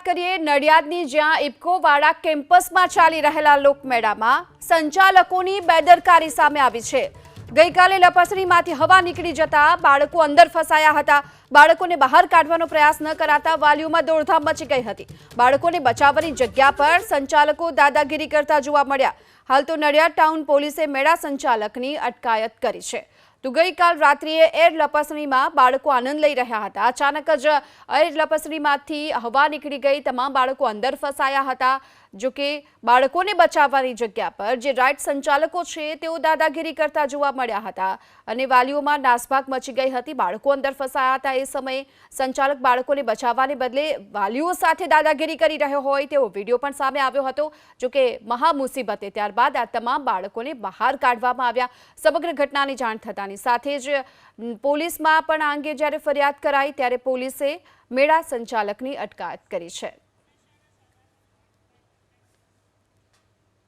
વાત કરીએ, નડિયાદની જ્યાં ઇફકોવાળા કેમ્પસમાં ચાલી રહેલા લોકમેળામાં સંચાલકોની બેદરકારી સામે આવી છે. ગઈકાલે લપસણીમાંથી હવા નીકળી જતા બાળકો અંદર ફસાયા હતા. બાળકોને બહાર કાઢવાનો પ્રયાસ ન કરાતા વાલીઓમાં દોડધામ મચી ગઈ હતી. બાળકોને બચાવવાની જગ્યા પર સંચાલકો દાદાગીરી કરતા જોવા મળ્યા. હાલ તો નડિયાદ ટાઉન પોલીસે મેળા સંચાલકની અટકાયત કરી છે. તો ગઈકાલ રાત્રિએ એર લપસણીમાં બાળકો આનંદ લઈ રહ્યા હતા. અચાનક જ એર લપસણીમાંથી હવા નીકળી ગઈ. તમામ બાળકો અંદર ફસાયા હતા. જો કે બાળકોને બચાવવાની જગ્યા પર જે રાઇડ સંચાલકો છે, તેઓ દાદાગીરી કરતા જોવા મળ્યા હતા અને વાલીઓમાં નાસભાગ મચી ગઈ હતી. બાળકો અંદર ફસાયા હતા. એ સમયે સંચાલક બાળકોને બચાવવાને બદલે વાલીઓ સાથે દાદાગીરી કરી રહ્યો હોય તેવો વીડિયો પણ સામે આવ્યો હતો. જો કે મહા મુસીબતે ત્યારબાદ આ તમામ બાળકોને બહાર કાઢવામાં આવ્યા. સમગ્ર ઘટનાની જાણ થતાની સાથે જ પોલીસમાં પણ આ અંગે જ્યારે ફરિયાદ કરાઈ, ત્યારે પોલીસે મેળા સંચાલકની અટકાયત કરી છે.